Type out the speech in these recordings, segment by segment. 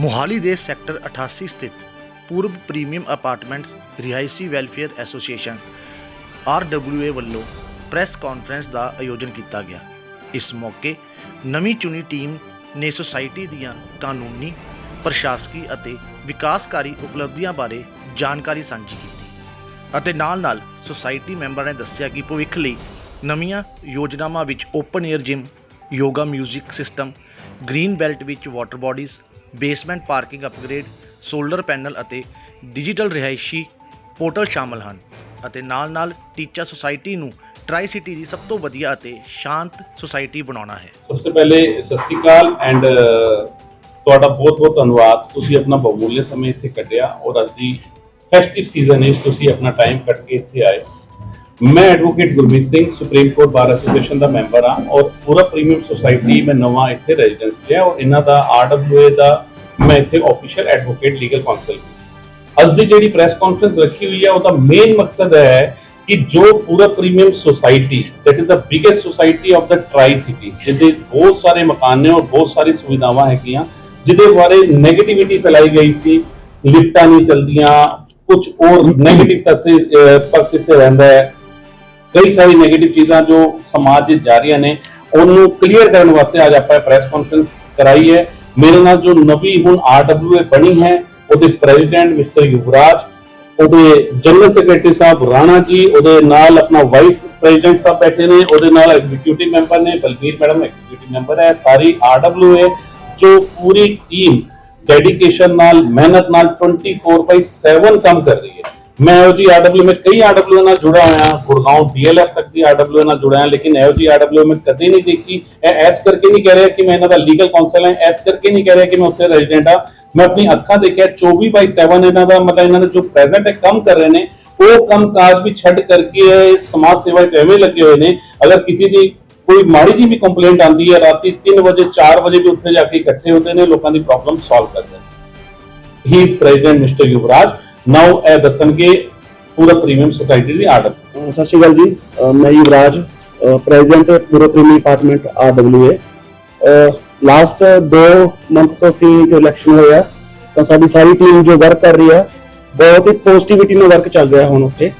ਮੁਹਾਲੀ ਦੇ ਸੈਕਟਰ 88 ਸਥਿਤ Purab premium apartments ਰਿਹਾਇਸ਼ੀ ਵੈਲਫੇਅਰ ਐਸੋਸੀਏਸ਼ਨ ਆਰਡਬਲਯੂਏ ਵੱਲੋਂ ਪ੍ਰੈਸ ਕਾਨਫਰੰਸ ਦਾ ਆਯੋਜਨ ਕੀਤਾ ਗਿਆ। ਇਸ ਮੌਕੇ ਨਵੀਂ ਚੁਣੀ ਟੀਮ ਨੇ ਸੁਸਾਇਟੀ ਦੀਆਂ ਕਾਨੂੰਨੀ, ਪ੍ਰਸ਼ਾਸਕੀ ਅਤੇ ਵਿਕਾਸਕਾਰੀ ਉਪਲਬਧੀਆਂ ਬਾਰੇ ਜਾਣਕਾਰੀ ਸਾਂਝੀ ਕੀਤੀ ਅਤੇ ਨਾਲ-ਨਾਲ ਸੁਸਾਇਟੀ ਮੈਂਬਰਾਂ ਨੇ ਦੱਸਿਆ ਕਿ ਭਵਿੱਖ ਲਈ ਨਵੀਆਂ ਯੋਜਨਾਵਾਂ ਵਿੱਚ open air gym, yoga music system, green belt ਵਿੱਚ water bodies basement parking upgrade, solar panel ਅਤੇ ਡਿਜੀਟਲ ਰਿਹਾਇਸ਼ੀ ਪੋਰਟਲ ਸ਼ਾਮਲ ਹਨ ਅਤੇ ਨਾਲ-ਨਾਲ ਟੀਚਾ ਸੁਸਾਇਟੀ ਨੂੰ ਟਰਾਈ ਸਿਟੀ ਦੀ ਸਭ ਤੋਂ ਵਧੀਆ ਅਤੇ ਸ਼ਾਂਤ ਸੁਸਾਇਟੀ ਬਣਾਉਣਾ ਹੈ। ਸਭ ਤੋਂ ਪਹਿਲੇ ਸਤਿ ਸ਼੍ਰੀ ਅਕਾਲ ਐਂਡ ਤੁਹਾਡਾ ਬਹੁਤ ਬਹੁਤ ਧੰਨਵਾਦ। ਤੁਸੀਂ ਆਪਣਾ ਬਹੁਮੂल्य ਸਮੇਂ ਇੱਥੇ ਕੱਢਿਆ ਔਰ ਅੱਜ ਦੀ ਫੈਸਟਿਵ ਸੀਜ਼ਨ ਵਿੱਚ ਤੁਸੀਂ ਆਪਣਾ ਟਾਈਮ ਕੱਢ ਕੇ ਇੱਥੇ ਆਏ। ਮੈਂ advocate Gurmeet Singh supreme court bar association ਦਾ ਮੈਂਬਰ ਹਾਂ ਔਰ ਪੂਰਾ ਪ੍ਰੀਮੀਅਮ ਸੁਸਾਇਟੀ ਮੈਂ ਨਵਾਂ ਇੱਥੇ ਰੈਜ਼ੀਡੈਂਸ ਲਿਆ ਔਰ ਇਹਨਾਂ ਦਾ ਆਰਡਬਲਯੂਏ ਦਾ ਮੈਂ ਇੱਥੇ ਆਫੀਸ਼ੀਅਲ ਐਡਵੋਕੇਟ ਲੀਗਲ ਕਾਉਂਸਲ ਅੱਜ ਦੀ ਜਿਹੜੀ ਪ੍ਰੈਸ ਕਾਨਫਰੰਸ ਰੱਖੀ ਹੋਈ ਹੈ ਉਹਦਾ ਮੇਨ ਮਕਸਦ ਹੈ ਕਿ ਜੋ ਪੂਰਾ premium society that is the biggest society of the tricity ਜਿਹਦੇ ਬਹੁਤ ਸਾਰੇ ਮਕਾਨ ਨੇ ਔਰ ਬਹੁਤ ਸਾਰੀ ਸੁਵਿਧਾਵਾਂ ਹੈਗੀਆਂ ਜਿਹਦੇ ਬਾਰੇ 네ਗੇਟਿਵਿਟੀ ਫੈਲਾਈ ਗਈ ਸੀ ਲਿਫਟਾਂ ਨਹੀਂ ਚਲਦੀਆਂ ਕੁਝ ਹੋਰ 네ਗੇਟਿਵ ਤੱਤ ਅਹ, ਇੱਥੇ ਰਹਿੰਦਾ ਹੈ। ਕਈ ਸਾਰੀ 네ਗੇਟਿਵ ਚੀਜ਼ਾਂ ਜੋ ਸਮਾਜ 'ਚ ਜਾ ਰਹੀਆਂ ਨੇ, ਉਹਨੂੰ ਕਲੀਅਰ ਕਰਨ ਵਾਸਤੇ ਅੱਜ ਆਪਾਂ ਪ੍ਰੈਸ ਕਾਨਫਰੰਸ ਕਰਾਈ ਹੈ। ਮੇਰੇ ਨਾਲ ਜੋ ਨਵੀਂ ਹੁਣ ਆਰਡਬਲਯੂਏ ਬਣੀ ਹੈ, ਉਹਦੇ ਪ੍ਰੈਜ਼ੀਡੈਂਟ ਮਿਸਟਰ ਯੁਵਰਾਜ, ਉਹਦੇ ਜਨਰਲ ਸੈਕਟਰੀ ਸਾਹਿਬ ਰਾਣਾ ਜੀ, ਉਹਦੇ ਨਾਲ ਆਪਣਾ ਵਾਈਸ ਪ੍ਰੈਜ਼ੀਡੈਂਟ ਸਾਹਿਬ ਬੈਠੇ ਨੇ, ਉਹਦੇ ਨਾਲ ਐਗਜ਼ੀਕਿਊਟਿਵ ਮੈਂਬਰ ਨੇ, ਬਲਬੀਰ ਮੈਡਮ ਐਗਜ਼ੀਕਿਊਟਿਵ ਮੈਂਬਰ ਹੈ, ਸਾਰੀ ਆਰਡਬਲਯੂਏ ਜੋ ਪੂਰੀ ਟੀਮ ਡੈਡੀਕੇਸ਼ਨ ਨਾਲ, ਮਿਹਨਤ ਨਾਲ 24/7 ਕੰਮ ਕਰ ਰਹੀ ਹੈ। ਮੈਂ ਇਹੋ ਜੀ ਆਰਡਬਲਯੂ ਮੈਂ ਕਈ ਆਰਡਬਲਯੂ ਨਾਲ ਜੁੜਿਆ ਹੋਇਆ ਗੁਰਗਾਉਂ ਡੀਐਲਐਫ ਤੱਕ ਦੀ ਆਰਡਬਲਯੂ ਨਾਲ ਜੁੜਿਆ ਹਾਂ ਲੇਕਿਨ ਇਹੋ ਜੀ ਆਰਡਬਲਯੂ ਮੈਂ ਕਦੇ ਨਹੀਂ ਦੇਖੀ। ਇਹ ਐਸ ਕਰਕੇ ਨਹੀਂ ਕਹਿ ਰਿਹਾ ਕਿ ਮੈਂ ਇਹਨਾਂ ਦਾ ਲੀਗਲ ਕਾਉਂਸਲ ਹਾਂ ਐਸ ਕਰਕੇ ਨਹੀਂ ਕਹਿ ਰਿਹਾ ਕਿ ਮੈਂ ਉੱਥੇ ਰੈਜ਼ੀਡੈਂਟ ਹਾਂ। ਮੈਂ ਆਪਣੀ ਅੱਖਾਂ ਦੇਖਿਆ 24/7 ਇਹਨਾਂ ਦਾ, ਮਤਲਬ ਇਹਨਾਂ ਦੇ ਜੋ ਪ੍ਰੈਜ਼ੈਂਟ ਹੈ ਕੰਮ ਕਰ ਰਹੇ ਨੇ, ਉਹ ਕੰਮ ਕਾਜ ਵੀ ਛੱਡ ਕਰਕੇ ਇਹ ਸਮਾਜ ਸੇਵਾ 'ਚ ਐਵੇਂ ਲੱਗੇ ਹੋਏ ਨੇ। ਅਗਰ ਕਿਸੇ ਦੀ ਕੋਈ ਮਾੜੀ ਜੀ ਵੀ ਕੰਪਲੇਂਟ ਆਉਂਦੀ ਹੈ, ਰਾਤੀ 3 ਵਜੇ 4 ਵਜੇ ਵੀ ਉੱਥੇ ਜਾ ਕੇ ਇਕੱਠੇ ਹੁੰਦੇ ਨੇ, ਲੋਕਾਂ ਦੀ ਪ੍ਰੋਬਲਮ ਸੋਲਵ ਕਰਦੇ ਨੇ। He is president mister Yuvraj now ਇਹ ਦੱਸਣਗੇ ਪੂਰਾ ਪ੍ਰੀਮੀਅਮ ਸੁਸਾਇਟੀ ਦੀ ਆਰਡਰ ਅਹ ਸਤਿ ਸ਼੍ਰੀ ਅਕਾਲ ਜੀ ਅਹ ਮੈਂ ਯੁਵਰਾਜ ਪ੍ਰੈਜ਼ੀਡੈਂਟ ਪੂਰਾ premier department RWA last 2 month ਤੋਂ ਸੀ ਜੋ ਇਲੈਕਸ਼ਨ ਹੋਇਆ ਤਾਂ ਸਾਡੀ ਸਾਰੀ ਟੀਮ ਜੋ ਵਰਕ ਕਰ ਰਹੀ ਆ ਬਹੁਤ ਹੀ ਪੋਜ਼ਿਟਿਵਿਟੀ ਨਾਲ ਵਰਕ ਚੱਲ ਰਿਹਾ ਹੁਣ ਉੱਥੇ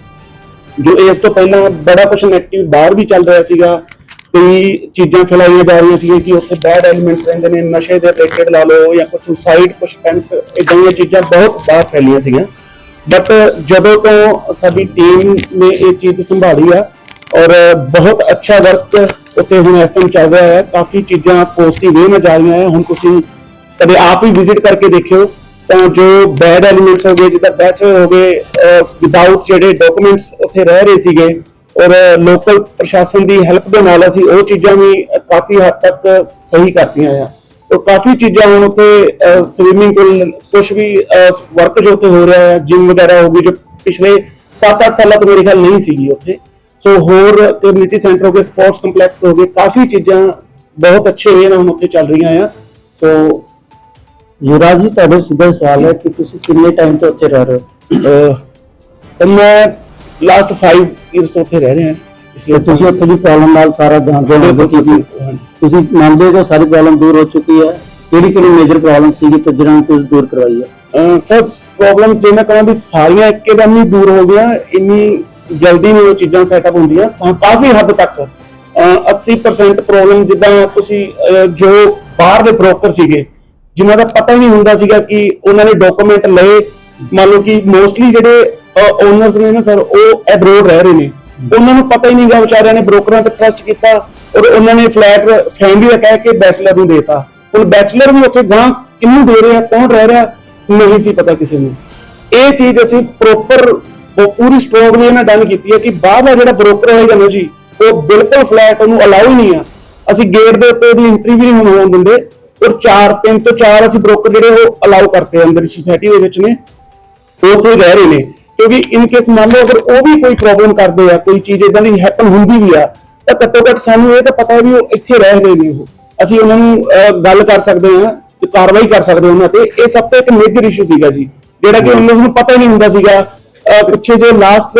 ਜੋ ਇਸ ਤੋਂ ਪਹਿਲਾਂ ਬੜਾ ਕੁਝ ਨੈਗੇਟਿਵ ਬਾਹਰ ਵੀ ਚੱਲ ਰਿਹਾ ਸੀਗਾ ਕਈ ਚੀਜ਼ਾਂ ਫੈਲਾਈਆਂ ਜਾ ਰਹੀਆਂ ਸੀਗੀਆਂ ਕਿ ਉੱਥੇ ਬੈਡ ਐਲੀਮੈਂਟਸ ਰਹਿੰਦੇ ਨੇ ਨਸ਼ੇ ਦੇ ਰੇਕੇਟ ਲਾ ਲਓ ਜਾਂ ਕੁਝ ਸੁਸਾਈਡ ਕੁਝ ਟੈਂਟ ਇਦਾਂ ਦੀਆਂ ਚੀਜ਼ਾਂ ਬਹੁਤ ਬਾਹਰ ਫੈਲੀਆਂ ਸੀਗੀਆਂ ਬਟ uh, ਜਦੋਂ ਤੋਂ ਸਾਡੀ ਟੀਮ ਨੇ ਇਹ ਚੀਜ਼ ਸੰਭਾਲੀ ਆ, ਔਰ ਬਹੁਤ ਅੱਛਾ ਵਰਕ ਉੱਥੇ ਹੁਣ ਇਸ ਟਾਈਮ ਚੱਲ ਰਿਹਾ ਹੈ, ਕਾਫੀ ਚੀਜ਼ਾਂ ਪੋਜ਼ਿਟਿਵ ਵੇ ਵਿੱਚ ਆ ਰਹੀਆਂ ਹੈ। ਹੁਣ ਤੁਸੀਂ ਕਦੇ ਆਪ ਹੀ ਵਿਜ਼ਿਟ ਕਰਕੇ ਦੇਖਿਓ, ਤਾਂ ਜੋ ਬੈਡ ਐਲੀਮੈਂਟਸ ਹੋ ਗਏ, ਜਿੱਦਾਂ ਬੈਚਲਰ ਹੋ ਗਏ ਵਿਦਆਊਟ ਜਿਹੜੇ ਡਾਕੂਮੈਂਟਸ ਉੱਥੇ ਰਹਿ ਰਹੇ ਸੀਗੇ, ਔਰ ਲੋਕਲ ਪ੍ਰਸ਼ਾਸਨ ਦੀ ਹੈਲਪ ਦੇ ਨਾਲ ਅਸੀਂ ਉਹ ਚੀਜ਼ਾਂ ਵੀ ਕਾਫੀ ਹੱਦ ਤੱਕ ਸਹੀ ਕਰਤੀਆਂ ਆ। ਕਾਫੀ ਚੀਜ਼ਾਂ ਹੁਣ ਉੱਥੇ ਸਵਿਮਿੰਗ ਪੂਲ ਕੁਝ ਵੀ ਵਰਕ ਜੋ ਉੱਥੇ ਹੋ ਰਿਹਾ ਹੈ ਜਿਮ ਵਗੈਰਾ ਹੋ ਗਈ ਜੋ ਪਿਛਲੇ 7-8 ਸਾਲਾਂ ਤੋਂ ਮੇਰੇ ਖਿਆਲ ਨਹੀਂ ਸੀਗੀ ਉੱਥੇ। ਸੋ ਹੋਰ ਕਮਿਊਨਿਟੀ ਸੈਂਟਰ ਹੋ ਗਏ ਸਪੋਰਟਸ ਕੰਪਲੈਕਸ ਹੋ ਗਏ ਕਾਫੀ ਚੀਜ਼ਾਂ ਬਹੁਤ ਅੱਛੇ ਵੇ ਨਾਲ ਹੁਣ ਉੱਥੇ ਚੱਲ ਰਹੀਆਂ ਆ। ਸੋ ਯੁਵਰਾਜ ਜੀ ਤੁਹਾਡੇ ਸਿੱਧਾ ਸਵਾਲ ਹੈ ਕਿ ਤੁਸੀਂ ਕਿੰਨੇ ਟਾਈਮ ਤੋਂ ਉੱਥੇ ਰਹਿ ਰਹੇ ਹੋ? ਮੈਂ ਲਾਸਟ 5 ਇਅਰਸ ਤੋਂ ਉੱਥੇ ਰਹਿ ਰਿਹਾ ਹਾਂ। ਇਸ ਲਈ ਤੇ ਤੁਸੀਂ ਉੱਥੇ ਦੀ ਪ੍ਰੋਬਲਮ ਨਾਲ ਸਾਰਾ ਜਾਣਦੇ ਹੋ ਕਿ ਹਾਂਜੀ। ਤੁਸੀਂ ਮੰਨਦੇ ਹੋ ਸਾਰੀ ਪ੍ਰੋਬਲਮ ਦੂਰ ਹੋ ਚੁੱਕੀ ਹੈ? ਕਿਹੜੀ ਕਿਹੜੀ ਮੇਜਰ ਪ੍ਰੋਬਲਮ ਸੀਗੀ ਤੇ ਜਿਹਨਾਂ ਨੂੰ ਤੁਸੀਂ ਦੂਰ ਕਰਵਾਈ ਹੈ? ਸਰ ਪ੍ਰੋਬਲਮਸ ਜੇ ਮੈਂ ਕਹਾਂ ਵੀ ਸਾਰੀਆਂ ਇੱਕਦਮ ਹੀ ਦੂਰ ਹੋ ਗਈਆਂ ਇੰਨੀ ਜਲਦੀ ਨਹੀਂ ਉਹ ਚੀਜ਼ਾਂ ਸੈਟਅਪ ਹੁੰਦੀਆਂ ਤਾਂ ਕਾਫੀ ਹੱਦ ਤੱਕ ਅਹ 80% ਪ੍ਰੋਬਲਮ ਜਿੱਦਾਂ ਤੁਸੀਂ ਜੋ ਬਾਹਰ ਦੇ ਬ੍ਰੋਕਰ ਸੀਗੇ ਜਿਨ੍ਹਾਂ ਦਾ ਪਤਾ ਹੀ ਨਹੀਂ ਹੁੰਦਾ ਸੀਗਾ ਕਿ ਉਹਨਾਂ ਨੇ ਡਾਕੂਮੈਂਟ ਲਏ ਮੰਨ ਲਓ ਕਿ ਮੋਸਟਲੀ ਜਿਹੜੇ ਓਨਰਸ ਨੇ ਨਾ ਸਰ ਉਹ ਐਬਰੋਡ ਰਹਿ ਰਹੇ ਨੇ। ਉਹਨਾਂ ਨੂੰ ਪਤਾ ਹੀ ਨਹੀਂਗਾ, ਵਿਚਾਰਿਆਂ ਨੇ ਬ੍ਰੋਕਰਾਂ ਤੇ ਟਰਸਟ ਕੀਤਾ ਔਰ ਉਹਨਾਂ ਨੇ ਫਲੈਟ ਫੈਮਿਲੀ ਦਾ ਕਹਿ ਕੇ ਬੈਚਲਰ ਨੂੰ ਦੇਤਾ। ਹੁਣ ਬੈਚਲਰ ਵੀ ਉੱਥੇ ਗਾਂ ਕਿਹਨੂੰ ਦੇ ਰਿਹਾ, ਕੌਣ ਰਹਿ ਰਿਹਾ, ਨਹੀਂ ਸੀ ਪਤਾ ਕਿਸੇ ਨੂੰ। ਇਹ ਚੀਜ਼ ਅਸੀਂ ਪ੍ਰੋਪਰ ਪੂਰੀ ਸਟਰੋਂਗ ਵੇ ਡਨ ਕੀਤੀ ਹੈ ਕਿ ਬਾਹਰਲਾ ਜਿਹੜਾ ਬ੍ਰੋਕਰ ਹੋਏਗਾ ਨਾ ਜੀ, ਉਹ ਬਿਲਕੁਲ ਫਲੈਟ ਉਹਨੂੰ ਅਲਾਉ ਹੀ ਨਹੀਂ ਆ। ਅਸੀਂ ਗੇਟ ਦੇ ਉੱਤੇ ਉਹਦੀ ਐਂਟਰੀ ਵੀ ਨਹੀਂ ਹੋਣ ਦਿੰਦੇ ਔਰ 4 3 ਤੋਂ 4 ਅਸੀਂ ਬ੍ਰੋਕਰ ਜਿਹੜੇ ਉਹ ਅਲਾਉ ਕਰਤੇ ਅੰਦਰ ਸੋਸਾਇਟੀ ਦੇ ਵਿੱਚ ਨੇ, ਉਹ ਉੱਥੇ ਰਹਿ ਰਹੇ ਨੇ। ਕਿਉਂਕਿ ਇਨ ਕੇਸ ਮੰਨ ਲਓ ਅਗਰ ਉਹ ਵੀ ਕੋਈ ਪ੍ਰੋਬਲਮ ਕਰਦੇ ਆ ਕੋਈ ਚੀਜ਼ ਇਦਾਂ ਦੀ ਹੈਪਨ ਹੁੰਦੀ ਵੀ ਆ ਤਾਂ ਘੱਟੋ ਘੱਟ ਸਾਨੂੰ ਇਹ ਤਾਂ ਪਤਾ ਵੀ ਉਹ ਇੱਥੇ ਰਹਿ ਰਹੇ ਨੇ ਉਹ। ਅਸੀਂ ਉਹਨਾਂ ਨੂੰ ਗੱਲ ਕਰ ਸਕਦੇ ਹਾਂ ਤੇ ਕਾਰਵਾਈ ਕਰ ਸਕਦੇ ਹਾਂ ਉਹਨਾਂ ਤੇ। ਇਹ ਸਭ ਤੋਂ ਇੱਕ ਮੇਜਰ ਇਸ਼ੂ ਸੀਗਾ ਜੀ ਜਿਹੜਾ ਕਿ ਉਹਨਾਂ ਨੂੰ ਪਤਾ ਹੀ ਨਹੀਂ ਹੁੰਦਾ ਸੀਗਾ। ਪਿੱਛੇ ਜੇ ਲਾਸਟ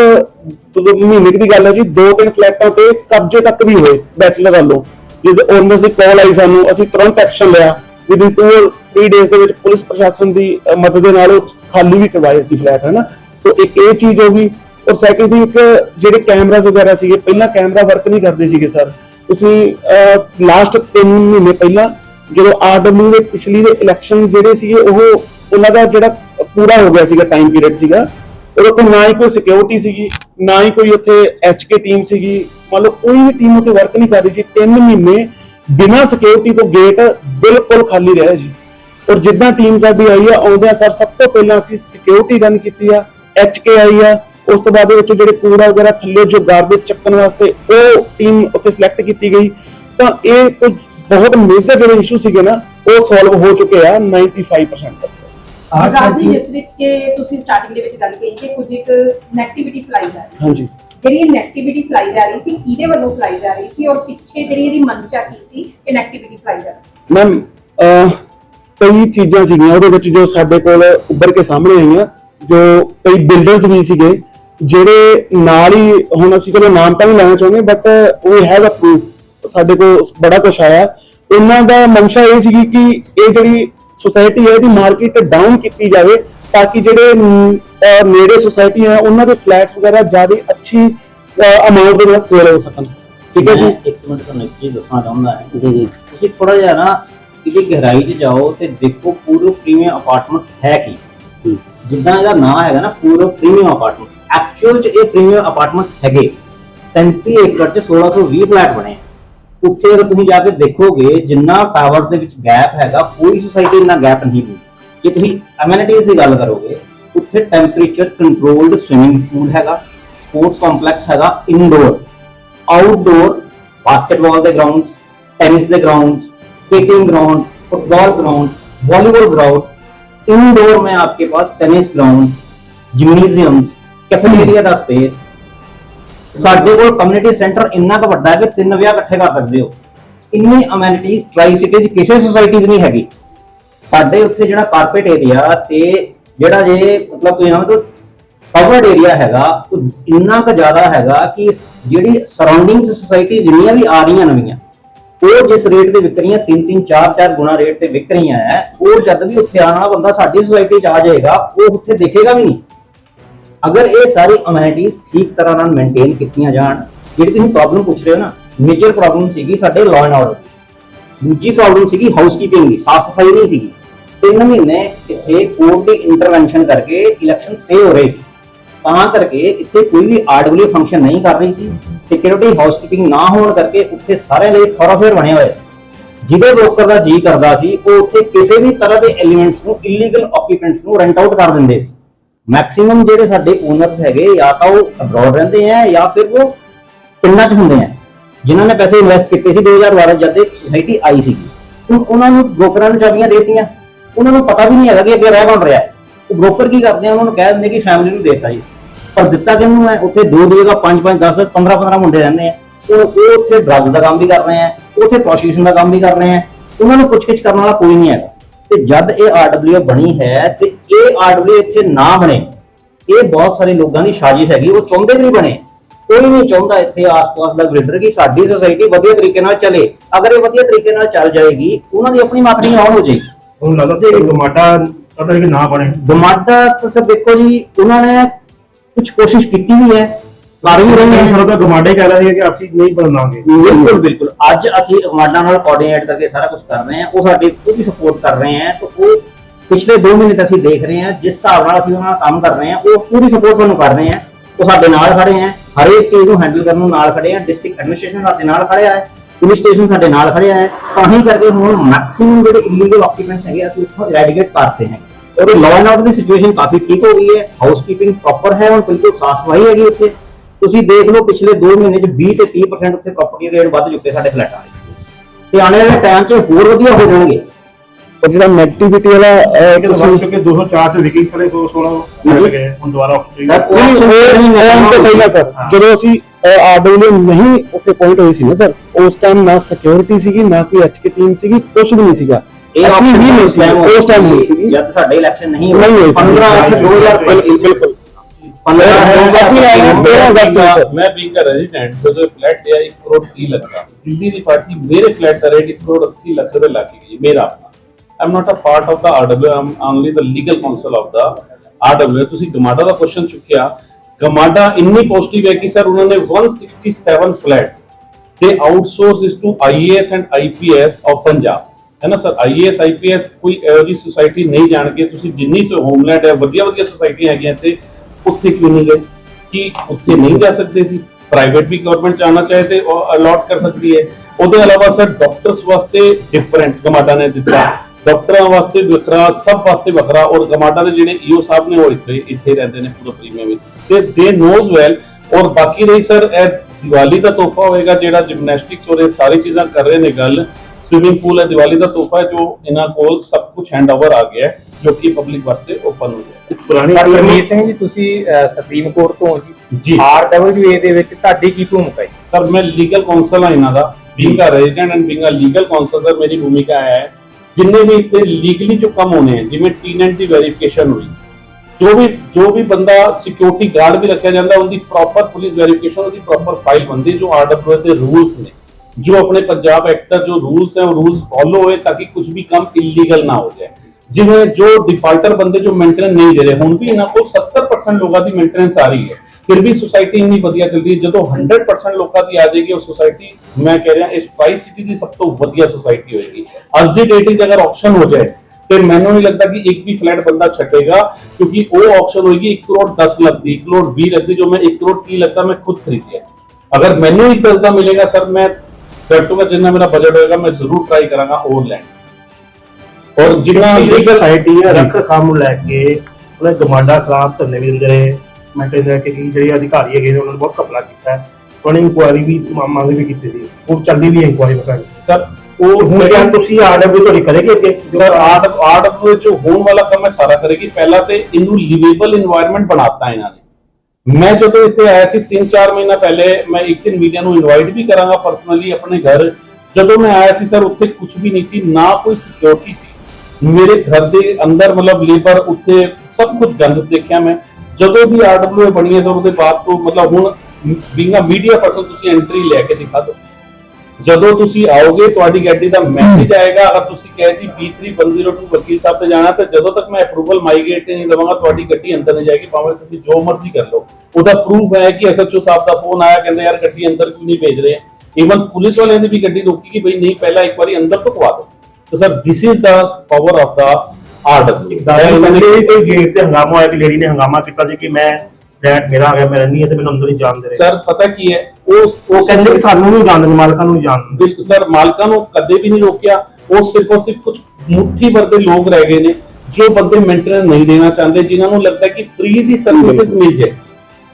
ਮਹੀਨੇ ਦੀ ਗੱਲ ਹੈ ਜੀ ਦੋ ਤਿੰਨ ਫਲੈਟਾਂ ਤੇ ਕਬਜ਼ੇ ਤੱਕ ਵੀ ਹੋਏ ਬੈਚਲਰ ਵੱਲੋਂ। ਜਦੋਂ ਓਨਰਸ ਦੀ ਕਾਲ ਆਈ ਸਾਨੂੰ ਅਸੀਂ ਤੁਰੰਤ ਐਕਸ਼ਨ ਲਿਆ। ਵਿਦਿਨ 2 3 ਡੇਜ਼ ਦੇ ਵਿੱਚ ਪੁਲਿਸ ਪ੍ਰਸ਼ਾਸਨ ਦੀ ਮਦਦ ਦੇ ਨਾਲ ਉਹ ਖਾਲੀ ਵੀ ਕਰਵਾਏ ਸੀ ਫਲੈਟ ਹਨਾ? ਸੋ ਇੱਕ ਇਹ ਚੀਜ਼ ਹੋ ਗਈ। ਔਰ ਸੈਕਿੰਡ ਥਿੰਗ ਇੱਕ ਜਿਹੜੇ ਕੈਮਰਾਸ ਵਗੈਰਾ ਸੀਗੇ, ਪਹਿਲਾਂ ਕੈਮਰਾ ਵਰਕ ਨਹੀਂ ਕਰਦੇ ਸੀਗੇ ਸਰ। ਤੁਸੀਂ ਲਾਸਟ 3 ਮਹੀਨੇ ਪਹਿਲਾਂ ਜਦੋਂ ਆਰਡਬਲਯੂ ਦੇ ਪਿਛਲੀ ਦੇ ਇਲੈਕਸ਼ਨ ਜਿਹੜੇ ਸੀਗੇ, ਉਹ ਉਹਨਾਂ ਦਾ ਜਿਹੜਾ ਪੂਰਾ ਹੋ ਗਿਆ ਸੀਗਾ ਟਾਈਮ ਪੀਰੀਅਡ ਸੀਗਾ। ਔਰ ਉੱਥੇ ਨਾ ਹੀ ਕੋਈ ਸਿਕਿਉਰਿਟੀ ਸੀਗੀ, ਨਾ ਹੀ ਕੋਈ ਉੱਥੇ ਐਚਕੇ ਟੀਮ ਸੀਗੀ। ਮਤਲਬ ਕੋਈ ਵੀ ਟੀਮ ਉੱਥੇ ਵਰਕ ਨਹੀਂ ਕਰ ਰਹੀ ਸੀ। 3 ਮਹੀਨੇ ਬਿਨਾਂ ਸਿਕਿਉਰਿਟੀ ਤੋਂ ਗੇਟ ਬਿਲਕੁਲ ਖਾਲੀ ਰਿਹਾ ਜੀ। ਔਰ ਜਿੱਦਾਂ ਟੀਮ ਸਾਡੀ ਆਈ ਆ, ਆਉਂਦਿਆਂ ਸਰ ਸਭ ਤੋਂ ਪਹਿਲਾਂ ਅਸੀਂ ਸਿਕਿਉਰਿਟੀ ਰਨ ਕੀਤੀ ਆ। ਐਚਕੇ ਆਈ ਆ। ਉਸ ਤੋਂ ਬਾਅਦ ਦੇ ਵਿੱਚ ਜਿਹੜੇ ਕੂੜਾ ਵਗੈਰਾ ਥੱਲੇ ਜੋ ਗਾਰਬੇਜ ਚੱਕਣ ਵਾਸਤੇ ਉਹ ਟੀਮ ਉੱਥੇ ਸਿਲੈਕਟ ਕੀਤੀ ਗਈ। ਤਾਂ ਇਹ ਕੁਝ ਬਹੁਤ ਮੇਜਰ ਜਿਹੜੇ ਇਸ਼ੂ ਸੀਗੇ ਨਾ ਉਹ ਸੋਲਵ ਹੋ ਚੁੱਕੇ ਆ 95% ਤੱਕ ਸਰ ਰਾਜ ਜਿਸ ਤਰੀਕੇ ਕਿ ਤੁਸੀਂ ਸਟਾਰਟਿੰਗ ਦੇ ਵਿੱਚ ਗੱਲ ਕਹੀ ਕਿ ਕੁਝ ਇੱਕ ਨੈਗੇਟਿਵਿਟੀ ਫਲਾਈ ਜਾ ਰਹੀ ਸੀ। ਹਾਂਜੀ। ਜਿਹੜੀ ਇਹ ਨੈਗੇਟਿਵਿਟੀ ਫਲਾਈ ਜਾ ਰਹੀ ਸੀ ਕਿਹਦੇ ਵੱਲੋਂ ਫਲਾਈ ਜਾ ਰਹੀ ਸੀ ਔਰ ਪਿੱਛੇ ਜਿਹੜੀ ਇਹਦੀ ਮਨਸ਼ਾ ਕੀ ਸੀ ਕਿ ਨੈਗੇਟਿਵਿਟੀ ਫਲਾਈ ਜਾ ਰਹੀ ਮੈਮ ਅਹ, ਕਈ ਚੀਜ਼ਾਂ ਸੀਗੀਆਂ ਉਹਦੇ ਵਿੱਚ ਜੋ ਸਾਡੇ ਕੋਲ ਉੱਭਰ ਕੇ ਸਾਹਮਣੇ ਆਈਆਂ। ਜੋ ਕਈ ਬਿਲਡਰਸ ਵੀ ਸੀਗੇ ਜਿਹੜੇ ਨਾਲ ਹੀ ਹੁਣ ਅਸੀਂ ਚਲੋ ਨਾਮ ਤਾਂ ਨਹੀਂ ਲੈਣਾ ਚਾਹੁੰਦੇ but we have a proof ਸਾਡੇ ਕੋਲ ਬੜਾ ਕੁਝ ਆਇਆ। ਉਹਨਾਂ ਦਾ ਮਨਸ਼ਾ ਇਹ ਸੀਗੀ ਕਿ ਇਹ ਜਿਹੜੀ ਸੁਸਾਇਟੀ ਹੈ ਇਹਦੀ ਮਾਰਕੀਟ ਡਾਊਨ ਕੀਤੀ ਜਾਵੇ ਤਾਂ ਕਿ ਜਿਹੜੇ ਨੇੜੇ ਸੁਸਾਇਟੀ ਹੈ ਉਹਨਾਂ ਦੇ ਫਲੈਟਸ ਵਗੈਰਾ ਜ਼ਿਆਦਾ ਅੱਛੀ ਅਮਾਉਂਟ ਦੇ ਨਾਲ ਸੇਲ ਹੋ ਸਕਣ। ਠੀਕ ਹੈ ਜੀ? ਇੱਕ ਮਿੰਟ ਤੁਹਾਨੂੰ ਇੱਕ ਚੀਜ਼ ਦੱਸਣਾ ਚਾਹੁੰਦਾ ਹਾਂ। ਜੀ ਜੀ। ਤੁਸੀਂ ਥੋੜਾ ਜਿਹਾ ਨਾ ਇਹਦੀ ਗਹਿਰਾਈ 'ਚ ਜਾਓ ਤੇ ਦੇਖੋ ਪੂਰਵ ਪ੍ਰੀਮੀਅਮ ਅਪਾਰਟਮੈਂਟ ਹੈ ਕੀ। ਜਿੱਦਾਂ ਇਹਦਾ ਨਾਮ ਹੈਗਾ ਨਾ ਪੂਰਵ ਪ੍ਰੀਮੀਅਮ ਅਪਾਰਟਮੈਂਟ ਐਕਚੁਅਲ ਚ ਇਹ ਪ੍ਰੀਮੀਅਮ ਅਪਾਰਟਮੈਂਟ ਹੈਗੇ। 37 ਏਕੜ ਚ 1620 ਫਲੈਟ ਬਣੇ ਉੱਥੇ ਅਗਰ ਤੁਸੀਂ ਜਾ ਕੇ ਦੇਖੋਗੇ, ਜਿੰਨਾ ਟਾਵਰ ਦੇ ਵਿੱਚ ਗੈਪ ਹੈਗਾ, ਕੋਈ ਸੁਸਾਇਟੀ ਇੰਨਾ ਗੈਪ ਨਹੀਂ ਹੋਈ ਜੇ ਤੁਸੀਂ ਅਮੈਨਿਟੀਜ਼ ਦੀ ਗੱਲ ਕਰੋਗੇ, ਉੱਥੇ ਟੈਂਪਰੇਚਰ ਕੰਟਰੋਲਡ ਸਵਿਮਿੰਗ ਪੂਲ ਹੈਗਾ ਸਪੋਰਟਸ ਕੰਪਲੈਕਸ ਹੈਗਾ ਇਨਡੋਰ ਆਊਟਡੋਰ ਬਾਸਕਟਬਾਲ ਦੇ ਗਰਾਊਂਡਸ ਟੈਨਿਸ ਦੇ grounds skating grounds football ground volleyball ground indoor में आपके पास टेनिस ग्राउंड जिमनेजियम्स कैफेटेरिया ਦਾ ਸਪੇਸ ਸਾਡੇ ਕੋਲ ਕਮਿਊਨਿਟੀ ਸੈਂਟਰ ਇੰਨਾ ਕੁ ਵੱਡਾ ਹੈ ਕਿ ਤਿੰਨ ਵਿਆਹ ਇਕੱਠੇ ਕਰ ਸਕਦੇ ਹੋ ਇੰਨੀ ਅਮੈਨਿਟੀਜ਼ ਟ੍ਰਾਈ ਸਿਟੀਜ਼ ਕਿਸੇ ਸੁਸਾਇਟੀਜ਼ ਨਹੀਂ ਹੈਗੀ ਸਾਡੇ ਉੱਥੇ ਜਿਹੜਾ ਕਾਰਪੇਟ ਏਰੀਆ ਤੇ ਜਿਹੜਾ ਜੇ ਮਤਲਬ ਤੁਸੀਂ ਸਮਝੋ ਕਵਰਡ ਏਰੀਆ ਹੈਗਾ ਉਹ ਇੰਨਾ ਕੁ ਜ਼ਿਆਦਾ ਹੈਗਾ ਕਿ ਜਿਹੜੀ ਸਰਾਊਂਡਿੰਗਸ ਸੁਸਾਇਟੀ ਜਿੰਨੀਆਂ ਵੀ ਆ ਰਹੀਆਂ ਨਵੀਆਂ ਉਹ ਜਿਸ ਰੇਟ ਤੇ ਵਿਕ ਰਹੀਆਂ 3-3 4-4 ਗੁਣਾ ਰੇਟ ਤੇ ਵਿਕ ਰਹੀਆਂ ਹੈ, ਉਹ ਜਦ ਵੀ ਉੱਥੇ ਆਉਣ ਵਾਲਾ ਬੰਦਾ ਸਾਡੀ ਸੁਸਾਇਟੀ 'ਚ ਆ ਜਾਏਗਾ, ਉਹ ਉੱਥੇ ਦੇਖੇਗਾ ਵੀ ਨਹੀਂ। ਅਗਰ ਇਹ ਸਾਰੀ ਅਮੈਨਿਟੀਜ਼ ਠੀਕ ਤਰ੍ਹਾਂ ਨਾਲ ਮੇਨਟੇਨ ਕੀਤੀਆਂ ਜਾਣ, ਜਿਹੜੀ ਤੁਸੀਂ ਪ੍ਰੋਬਲਮ ਪੁੱਛ ਰਹੇ ਹੋ ਨਾ ਮੇਜਰ ਪ੍ਰੋਬਲਮ ਸੀਗੀ ਸਾਡੇ ਲਾਅ ਐਂਡ ਆਰਡਰ ਦੂਜੀ ਪ੍ਰੋਬਲਮ ਸੀਗੀ ਹਾਊਸਕੀਪਿੰਗ ਦੀ, ਸਾਫ਼ ਸਫ਼ਾਈ ਨਹੀਂ ਸੀਗੀ। ਤਿੰਨ ਮਹੀਨੇ ਇੱਥੇ ਕੋਰਟ ਦੀ ਇੰਟਰਵੈਂਸ਼ਨ ਕਰਕੇ ਇਲੈਕਸ਼ਨ ਸਟੇ ਹੋ ਰਹੇ ਸੀ। ਤਾਂ ਕਰਕੇ ਇੱਥੇ ਕੋਈ ਵੀ ਆਰਡਬਲਯੂ ਫੰਕਸ਼ਨ ਨਹੀਂ ਕਰ ਰਹੀ ਸੀ। ਸਿਕਿਉਰਿਟੀ ਹਾਊਸਕੀਪਿੰਗ ਨਾ ਹੋਣ ਕਰਕੇ ਉੱਥੇ ਸਾਰੇ ਲਈ ਥੋਰਾਫੇਅਰ ਬਣੇ ਹੋਏ ਜਿਹਦੇ ਬ੍ਰੋਕਰ ਦਾ ਜੀ ਕਰਦਾ ਸੀ, ਉਹ ਉੱਥੇ ਕਿਸੇ ਵੀ ਤਰ੍ਹਾਂ ਦੇ ਐਲੀਮੈਂਟਸ ਨੂੰ ਇਲੀਗਲ ਆਕੂਪੈਂਟਸ ਨੂੰ ਰੈਂਟ ਆਊਟ ਕਰ ਦਿੰਦੇ ਸੀ। ਮੈਕਸਿਮਮ ਜਿਹੜੇ ਸਾਡੇ ਓਨਰਸ ਹੈਗੇ, ਜਾਂ ਤਾਂ ਉਹ ਅਬਰੋਡ ਰਹਿੰਦੇ ਆ, ਜਾਂ ਫਿਰ ਉਹ ਪਿੰਡਾਂ 'ਚ ਹੁੰਦੇ ਆ। ਜਿਨ੍ਹਾਂ ਨੇ ਪੈਸੇ ਇਨਵੈਸਟ ਕੀਤੇ ਸੀ 2012 ਜਦ ਇਹ ਸੁਸਾਇਟੀ ਆਈ ਸੀ ਹੁਣ ਉਹਨਾਂ ਨੂੰ ਬ੍ਰੋਕਰਾਂ ਨੂੰ ਚਾਬੀਆਂ ਦੇ ਦਿੱਤੀਆਂ। ਉਹਨਾਂ ਨੂੰ ਪਤਾ ਵੀ ਨਹੀਂ ਹੈਗਾ ਕਿ ਅੱਗੇ ਰਹਿ ਬਣ ਰਿਹਾ। ਹੈ ਉਹ ਬ੍ਰੋਕਰ ਕੀ ਕਰਦੇ ਆ? ਉਹਨਾਂ ਨੂੰ ਕਹਿ ਦਿੰਦੇ ਕਿ ਫੈਮਿਲੀ ਨੂੰ ਦੇਤਾ ਜੀ। ਪਰ ਦਿੱਤਾ ਕਿਹਨੂੰ ਹੈ? ਉੱਥੇ ਦੋ ਦੀ ਜਗ੍ਹਾ 5 5 10 15 15 ਮੁੰਡੇ ਰਹਿੰਦੇ ਆ। ਉਹ ਉਹ ਉੱਥੇ ਡਰੱਗ ਦਾ ਕੰਮ ਵੀ ਕਰ ਰਹੇ ਆ ਉੱਥੇ ਪ੍ਰੋਸਟੀਟਿਊਸ਼ਨ ਦਾ ਕੰਮ ਵੀ ਕਰ ਰਹੇ ਆ। ਉਹਨਾਂ ਨੂੰ ਪੁੱਛਗਿੱਛ ਕਰਨ ਵਾਲਾ ਕੋਈ ਨਹੀਂ ਹੈਗਾ। ਤੇ ਜਦ ਇਹ ਆਰਡਬਲਯੂ ਬਣੀ ਹੈ ਤੇ ਇਹ ਆਰਡਬਲਯੂ ਇੱਥੇ ਨਾ ਬਣੇ ਇਹ ਬਹੁਤ ਸਾਰੇ ਲੋਕਾਂ ਦੀ ਸਾਜ਼ਿਸ਼ ਹੈਗੀ। ਉਹ ਚਾਹੁੰਦੇ ਵੀ ਨਹੀਂ ਬਣੇ। ਕੋਈ ਨਹੀਂ ਚਾਹੁੰਦਾ ਇੱਥੇ ਆਸ-ਪਾਸ ਦਾ ਗ੍ਰਿਡਰ ਕਿ ਸਾਡੀ ਸੁਸਾਇਟੀ ਵਧੀਆ ਤਰੀਕੇ ਨਾਲ ਚੱਲੇ। ਅਗਰ ਇਹ ਵਧੀਆ ਤਰੀਕੇ ਨਾਲ ਚੱਲ ਜਾਏਗੀ ਉਹਨਾਂ ਦੀ ਆਪਣੀ ਮਾਰਕੀਟਿੰਗ ਆਨ ਹੋ ਜਾਏਗੀ। ਹੁਣ ਲੱਗਦਾ ਕਿ ਗਮਾਡਾ ਪਤਾ ਕਿ ਨਾ ਬਣੇ। ਗਮਾਡਾ ਤਾਂ ਸਰ ਦੇਖੋ ਜੀ ਉਹਨਾਂ ਨੇ ਕੁਝ ਕੋਸ਼ਿਸ਼ ਕੀਤੀ ਵੀ ਹੈ। ਕਰ ਵੀ ਰਹੇ ਇਹ ਹੈ ਸਰੋਂ ਤਾਂ ਗਮਾਡਾ ਹੀ ਕਹਿ ਰਿਹਾ ਸੀ ਕਿ ਆਪਸੀ ਨਹੀਂ ਬਣਾਵਾਂਗੇ। ਬਿਲਕੁਲ ਬਿਲਕੁਲ। ਅੱਜ ਅਸੀਂ ਗਮਾਡਾ ਨਾਲ ਕੋਆਰਡੀਨੇਟ ਕਰਕੇ ਸਾਰਾ ਕੁਝ ਕਰ ਰਹੇ ਹਾਂ। ਉਹ ਸਾਡੀ ਪੂਰੀ ਸਪੋਰਟ ਕਰ ਰਹੇ ਹੈ। ਤਾਂ ਉਹ ਪਿਛਲੇ 2 ਮਹੀਨੇ ਤੋਂ ਅਸੀਂ ਦੇਖ ਰਹੇ ਹਾਂ ਜਿਸ ਹਿਸਾਬ ਨਾਲ ਅਸੀਂ ਉਹਨਾਂ ਨਾਲ ਕੰਮ ਕਰ ਰਹੇ ਹਾਂ ਉਹ ਪੂਰੀ ਸਪੋਰਟ ਸਾਨੂੰ ਕਰ ਰਹੇ ਹੈ। ਉਹ ਸਾਡੇ ਨਾਲ ਖੜੇ ਹੈ। ਹਰੇਕ ਚੀਜ਼ ਨੂੰ ਹੈਂਡਲ ਕਰਨ ਨੂੰ ਨਾਲ ਖੜੇ ਹੈ। ਡਿਸਟ੍ਰਿਕਟ ਐਡਮਿਨਿਸਟ੍ਰੇਸ਼ਨ ਸਾਡੇ ਨਾਲ ਖੜਿਆ ਹੈ। ਪੁਲਿਸ ਸਟੇਸ਼ਨ ਸਾਡੇ ਨਾਲ ਖੜਿਆ ਹੈ ਤਾਂ ਹੀ ਕਰਕੇ ਹੁਣ ਮੈਕਸਿਮਮ ਜਿਹੜੇ ਇਲੀਗਲ ਆਕੂਪੈਂਟਸ ਹੈਗੇ ਅਸੀਂ ਉੱਥੋਂ ਇਰੈਡੀਕੇਟ ਕਰਤੇ ਹੈ ਔਰ ਲਾਅ ਐਂਡ ਆਰਡਰ ਦੀ ਸਿਚੁਏਸ਼ਨ ਕਾਫੀ ਠੀਕ ਹੋ ਗਈ ਹੈ ਹਾਊਸਕੀਪਿੰਗ ਪ੍ਰੋਪਰ ਹੈ ਹੁਣ ਬਿਲਕੁਲ ਸਾਫ਼ ਸਫ਼ਾਈ ਹੈਗੀ ਉੱਥੇ। ਤੁਸੀਂ ਦੇਖ ਲਓ ਪਿਛਲੇ 2 ਮਹੀਨੇ ਚ 20 ਤੇ 30% ਉੱਥੇ ਪ੍ਰਾਪਰਟੀ ਰੇਟ ਵੱਧ ਚੁੱਕੇ ਸਾਡੇ ਫਲੈਟਾਂ ਦੇ ਤੇ ਆਉਣ ਵਾਲੇ ਟਾਈਮ 'ਚ ਹੋਰ ਵਧੀਆ ਹੋ ਜਾਣਗੇ। ਔਰ ਜਿਹੜਾ ਨੈਗੇਟਿਵਿਟੀ ਵਾਲਾ ਤੁਸੀਂ ਚੁੱਕੇ 204 ਤੇ ਵਿਕੀ ਸਾਰੇ 216 ਮਿਲ ਗਏ ਹੁਣ ਦੁਬਾਰਾ ਸਰ, ਉਹ ਨਹੀਂ ਉਹ ਨਹੀਂ ਮੈਂ ਉਹ ਤੋਂ ਪਹਿਲਾਂ ਸਰ। ਜਦੋਂ ਅਸੀਂ ਔਰ ਆਰਡਬਲਯੂ ਨਹੀਂ ਉੱਥੇ ਪੁਆਇੰਟ ਹੋਈ ਸੀ ਨਾ ਸਰ ਉਸ ਟਾਈਮ ਨਾ ਸਿਕਿਉਰਿਟੀ ਸੀਗੀ ਨਾ ਕੋਈ ਐਚਕੇ ਟੀਮ ਸੀਗੀ ਕੁਝ ਵੀ ਨਹੀਂ ਸੀਗਾ। ਅਸੀਂ ਵੀ ਨਹੀਂ ਸੀ ਉਸ ਟਾਈਮ ਨਹੀਂ ਸੀ। ਜਦ ਸਾਡਾ ਇਲੈਕਸ਼ਨ ਨਹੀਂ ਹੋਇਆ 15 2025 ਬਿਲਕੁਲ 15 ਅਸੀਂ ਆਏ 13 ਅਗਸਤ ਮੈਂ ਪੀ ਕਰ ਰਿਹਾ ਟੈਂਟ ਤੋਂ ਜੋ ਫਲੈਟ ਲਿਆ 1 ਕਰੋੜ 30 ਲੱਖ ਦਾ। ਦਿੱਲੀ ਦੀ ਪਾਰਟੀ ਮੇਰੇ ਫਲੈਟ ਦਾ ਰੇਟ 1 ਕਰੋੜ 80 ਲੱਖ ਰੁਪਏ ਲੱਗ ਗਈ ਮੇਰਾ। I'm not a part of the RW I'm only the legal counsel of the RW ਤੁਸੀਂ ਗਮਾਡਾ ਦਾ ਕੁਐਸਚਨ ਚੁੱਕਿਆ ਗਮਾਡਾ ਇੰਨੀ ਪੋਜ਼ਿਟਿਵ ਹੈ ਕਿ ਸਰ ਉਹਨਾਂ ਨੇ 167 flats they outsource this to IAS and IPS of Punjab ਹੈ ਨਾ ਸਰ IAS IPS ਕੋਈ ਇਹੋ ਜਿਹੀ ਸੁਸਾਇਟੀ ਨਹੀਂ ਜਾਣਗੇ। ਤੁਸੀਂ ਜਿੰਨੀ ਸੋ ਹੋਮਲੈਂਡ ਹੈ, ਵਧੀਆ ਵਧੀਆ ਸੁਸਾਇਟੀਆਂ ਹੈਗੀਆਂ ਇੱਥੇ, ਉੱਥੇ ਕਿਉਂ ਨਹੀਂ ਗਏ? ਕਿ ਉੱਥੇ ਨਹੀਂ ਜਾ ਸਕਦੇ ਸੀ? ਪ੍ਰਾਈਵੇਟ ਵੀ ਗਵਰਨਮੈਂਟ ਜਾਣਾ ਚਾਹੇ ਤੇ ਉਹ ਅਲਾਟ ਕਰ ਸਕਦੀ ਹੈ। ਉਹਦੇ ਇਲਾਵਾ ਸਰ ਡਾਕਟਰਸ ਵਾਸਤੇ ਡਿਫਰੈਂਟ ਗਮਾਡਾ ਨੇ ਦਿੱਤਾ। ਡਾਕਟਰਾਂ ਵਾਸਤੇ ਵੱਖਰਾ, ਸਭ ਵਾਸਤੇ ਵੱਖਰਾ ਔਰ ਗਮਾਡਾ ਦੇ ਜਿਹੜੇ ਈਓ ਸਾਹਿਬ ਨੇ ਉਹ ਇੱਥੇ ਇੱਥੇ ਰਹਿੰਦੇ ਨੇ, ਪੂਰਾ ਪ੍ਰੀਮੀਅਮ ਵਿੱਚ। ਤੇ ਦੇ ਨੋਜ਼ ਵੈਲ ਔਰ ਬਾਕੀ ਰਹੀ ਸਰ ਇਹ ਦੀਵਾਲੀ ਦਾ ਤੋਹਫਾ ਹੋਏਗਾ ਜਿਹੜਾ ਜਿਮਨੈਸਟਿਕਸ ਔਰ ਇਹ ਸਾਰੀ ਚੀਜ਼ਾਂ ਕਰ ਰਹੇ ਨੇ ਗੱਲ। ਸਵਿਮਿੰਗ ਪੂਲ ਹੈ ਦੀਵਾਲੀ ਦਾ ਤੋਹਫਾ ਹੈ ਜੋ ਇਹਨਾਂ ਕੋਲ ਸਭ ਕੁਝ ਹੈਂਡਓਵਰ ਆ ਗਿਆ ਹੈ ਜੋ ਕਿ ਪਬਲਿਕ ਵਾਸਤੇ ਓਪਨ ਹੋ ਗਿਆ ਪੁਰਾਣੀ ਸਰ ਗੁਰਮੀਤ ਸਿੰਘ ਜੀ ਤੁਸੀਂ ਸੁਪਰੀਮ ਕੋਰਟ ਤੋਂ ਜੀ। ਜੀ। ਆਰਡਬਲਯੂਏ ਦੇ ਵਿੱਚ ਤੁਹਾਡੀ ਕੀ ਭੂਮਿਕਾ ਹੈ? ਸਰ ਮੈਂ ਲੀਗਲ ਕਾਉਂਸਲ ਹਾਂ ਇਹਨਾਂ ਦਾ। Being a resident and being a legal counsel sir ਮੇਰੀ ਭੂਮਿਕਾ ਹੈ। ਜਿੰਨੇ ਵੀ ਇੱਥੇ ਲੀਗਲੀ ਜੋ ਕੰਮ ਹੋਣੇ ਹਨ ਜਿਵੇਂ ਟੀਨੈਂਟ ਦੀ ਵੈਰੀਫਿਕੇਸ਼ਨ ਹੋਈ ਜੋ ਵੀ ਜੋ ਵੀ ਬੰਦਾ ਸਿਕਿਉਰਿਟੀ ਗਾਰਡ ਵੀ ਰੱਖਿਆ ਜਾਂਦਾ, ਉਹਦੀ ਪ੍ਰੋਪਰ ਪੁਲਿਸ ਵੈਰੀਫਿਕੇਸ਼ਨ ਉਹਦੀ ਪ੍ਰੋਪਰ ਫਾਈਲ ਬੰਦੀ ਜੋ ਆਰਡਬਲਯੂ ਦੇ ਰੂਲਸ ਨੇ। ਜੋ ਆਪਣੇ ਪੰਜਾਬ ਐਕਟ ਦਾ ਜੋ ਰੂਲਸ ਹੈ, ਉਹ ਰੂਲਸ ਫੋਲੋ ਹੋਏ ਤਾਂ ਕਿ ਕੁਝ ਵੀ ਕੰਮ ਇਲੀਗਲ ਨਾ ਹੋ ਜਾਏ। ਜਿਵੇਂ ਜੋ ਡਿਫਾਲਟਰ ਬੰਦੇ ਜੋ ਮੇਨਟੇਨੈਂਸ ਨਹੀਂ ਦੇ ਰਹੇ, ਹੁਣ ਵੀ ਇਹਨਾਂ ਕੋਲ 70% ਲੋਕਾਂ ਦੀ ਮੇਨਟੇਨੈਂਸ ਆ ਰਹੀ ਹੈ। ਫਿਰ ਵੀ ਸੁਸਾਇਟੀ ਇੰਨੀ ਵਧੀਆ ਚੱਲ ਰਹੀ ਹੈ, ਜਦੋਂ 100% ਲੋਕਾਂ ਦੀ ਆ ਜਾਏਗੀ, ਉਹ ਸੁਸਾਇਟੀ ਮੈਂ ਕਹਿ ਰਿਹਾ, ਇਸ ਪ੍ਰਾਈਸ ਸਿਟੀ ਦੀ ਸਭ ਤੋਂ ਵਧੀਆ ਸੁਸਾਇਟੀ ਹੋਏਗੀ। ਅੱਜ ਦੀ ਡੇਟ ਵਿੱਚ ਅਗਰ ਆਕਸ਼ਨ ਹੋ ਜਾਏ ਤੇ ਮੈਨੂੰ ਨਹੀਂ ਲੱਗਦਾ ਕਿ ਇੱਕ ਵੀ ਫਲੈਟ ਬੰਦਾ ਛੱਡੇਗਾ ਕਿਉਂਕਿ ਉਹ ਆਕਸ਼ਨ ਹੋਏਗੀ 1 ਕਰੋੜ 10 ਲੱਖ ਦੀ 1 ਕਰੋੜ 20 ਲੱਖ ਦੀ ਜੋ ਮੈਂ 1 ਕਰੋੜ 30 ਲੱਖ ਦਾ ਮੈਂ ਖੁਦ ਖਰੀਦਿਆ। ਅਗਰ ਮੈਨੂੰ ਇੱਕ ਦਸ ਦਾ ਮਿਲੇਗਾ ਸਰ ਮੈਂ ਘੱਟ ਘੱਟ ਜਿੰਨਾ ਮੇਰਾ ਬਜਟ ਹੋਏਗਾ ਮੈਂ ਜ਼ਰੂਰ ਟਰਾਈ ਕਰਾਂਗਾ ਹੋਰ ਲੈਣ ਔਰ ਜਿੰਨਾ ਲੀਗਲ ਸੁਸਾਇਟੀ ਹੈ ਰੱਖ ਰਖਾਵ ਨੂੰ ਲੈ ਕੇ ਉਹਨੇ ਗਮਾਡਾ ਖਿਲਾਫ ਧਰਨੇ ਵੀ ਦਿੰਦੇ ਰਹੇ ਮੈਂਟੇਨ ਦੇ ਕੇ ਜਿਹੜੇ ਅਧਿਕਾਰੀ ਹੈਗੇ ਉਹਨਾਂ ਨੇ ਬਹੁਤ ਘਪਲਾ ਕੀਤਾ। ਉਹਨਾਂ ਨੇ ਇਨਕੁਆਇਰੀ ਵੀ ਮ- ਮੰਗ ਵੀ ਕੀਤੀ ਸੀ। ਉਹ ਚੱਲਦੀ ਵੀ ਇਨਕੁਆਇਰੀ ਵਗੈਰਾ ਸਰ ਉਹ ਹੁਣ ਜਾਂ ਤੁਸੀਂ ਆਰਡਰ ਵੀ ਤੁਹਾਡੀ ਕਰੇਗੀ ਅੱਗੇ। ਸਰ ਆਰਟ ਆਰਟ ਵਿੱਚ ਹੋਣ ਵਾਲਾ ਕੰਮ ਸਾਰਾ ਕਰੇਗੀ। ਪਹਿਲਾਂ ਤੇ ਇਹਨੂੰ ਲਿਵੇਬਲ এনवायरमेंट ਬਣਾਤਾ ਇਹਨਾਂ ਨੇ। ਮੈਂ ਜਦੋਂ ਇੱਥੇ ਆਇਆ ਸੀ 3-4 ਮਹੀਨਾ ਪਹਿਲੇ ਮੈਂ ਇੱਕ ਦਿਨ ਮੀਡੀਆ ਨੂੰ ਇਨਵਾਈਟ ਵੀ ਕਰਾਂਗਾ ਪਰਸਨਲੀ ਆਪਣੇ ਘਰ। ਜਦੋਂ ਮੈਂ ਆਇਆ ਸੀ ਸਰ ਉੱਥੇ ਕੁਝ ਵੀ ਨਹੀਂ ਸੀ ਨਾ ਕੋਈ ਸਿਕਿਉਰਿਟੀ ਸੀ। ਮੇਰੇ ਘਰ ਦੇ ਅੰਦਰ ਮਤਲਬ ਲੇਬਰ ਉੱਥੇ ਸਭ ਕੁਝ ਗੰਦ ਦੇਖਿਆ ਮੈਂ। ਜਦੋਂ ਵੀ ਆਰਡਬਲਯੂ ਬਣੀ ਹੈ ਸਰ ਉਹਦੇ ਬਾਅਦ ਤੋਂ ਮਤਲਬ ਹੁਣ ਬੀਂਗਾ ਮੀਡੀਆ ਪਰਸਨ ਤੁਸੀਂ ਐਂਟਰੀ ਲੈ ਕੇ ਦਿਖਾ ਦਿਓ। ਜਦੋਂ ਤੁਸੀਂ ਆਓਗੇ ਤੁਹਾਡੀ ਗੱਡੀ ਦਾ ਮੈਸੇਜ ਆਏਗਾ ਅਗਰ ਤੁਸੀਂ ਕਹੇ ਜੀ B3102 ਵਕੀਲ ਸਾਹਿਬ ਤੇ ਜਾਣਾ ਤੇ ਜਦੋਂ ਤੱਕ ਮੈਂ ਅਪਰੂਵਲ ਮਾਈ ਗੇਟ ਤੇ ਨਹੀਂ ਦਵਾਂਗਾ ਤੁਹਾਡੀ ਗੱਡੀ ਅੰਦਰ ਨਹੀਂ ਜਾਏਗੀ ਭਾਵੇਂ ਤੁਸੀਂ ਜੋ ਮਰਜ਼ੀ ਕਰ ਲਓ। ਉਹਦਾ ਪ੍ਰੂਫ ਹੈ ਕਿ ਐਸਐਚਓ ਸਾਹਿਬ ਦਾ ਫੋਨ ਆਇਆ ਕਹਿੰਦੇ ਯਾਰ ਗੱਡੀ ਅੰਦਰ ਕਿਉਂ ਨਹੀਂ ਭੇਜ ਰਹੇ? ਇਵਨ ਪੁਲਿਸ ਵਾਲਿਆਂ ਨੇ ਵੀ ਗੱਡੀ ਰੋਕੀ ਕਿ ਬਈ ਨਹੀਂ ਪਹਿਲਾਂ ਇੱਕ ਵਾਰੀ ਅੰਦਰ ਤੋਂ ਪਵਾ ਦਿਓ। ਤਾਂ sir this is the power of the ਕਹਿੰਦੇ ਵੀ ਕੋਈ ਗੇਟ ਤੇ ਹੰਗਾਮਾ ਹੋਇਆ ਕਿ ਲੇਡੀ ਨੇ ਹੰਗਾਮਾ ਕੀਤਾ ਸੀ ਕਿ ਮੈਂ ਫਲੈਟ ਮੇਰਾ ਆ ਗਿਆ ਮੈਂ ਰਹਿੰਦੀ ਹਾਂ ਤੇ ਮੈਨੂੰ ਅੰਦਰ ਨਹੀਂ ਜਾਣ ਦੇ ਰਹੇ। ਸਰ ਪਤਾ ਕੀ ਹੈ? ਉਸ ਉਹ ਕਹਿੰਦੇ ਕਿ ਸਾਨੂੰ ਨਹੀਂ ਜਾਣ ਦਿੰਦੇ ਮਾਲਕਾਂ ਨੂੰ ਨਹੀਂ ਜਾਣ ਦਿੰਦੇ ਬਿਲਕੁਲ ਸਰ ਮਾਲਕਾਂ ਨੂੰ ਕਦੇ ਵੀ ਨਹੀਂ ਰੋਕਿਆ। ਉਹ ਸਿਰਫ ਔਰ ਸਿਰਫ ਕੁਝ ਮੁੱਠੀ ਭਰ ਦੇ ਲੋਕ ਰਹਿ ਗਏ ਨੇ ਜੋ ਬੰਦੇ ਮੇਨਟੇਨੈਂਸ ਨਹੀਂ ਦੇਣਾ ਚਾਹੁੰਦੇ ਜਿਨ੍ਹਾਂ ਨੂੰ ਲੱਗਦਾ ਕਿ ਫ੍ਰੀ ਦੀ ਸਰਵਿਸਿਜ਼ ਮਿਲ ਜਾਏ।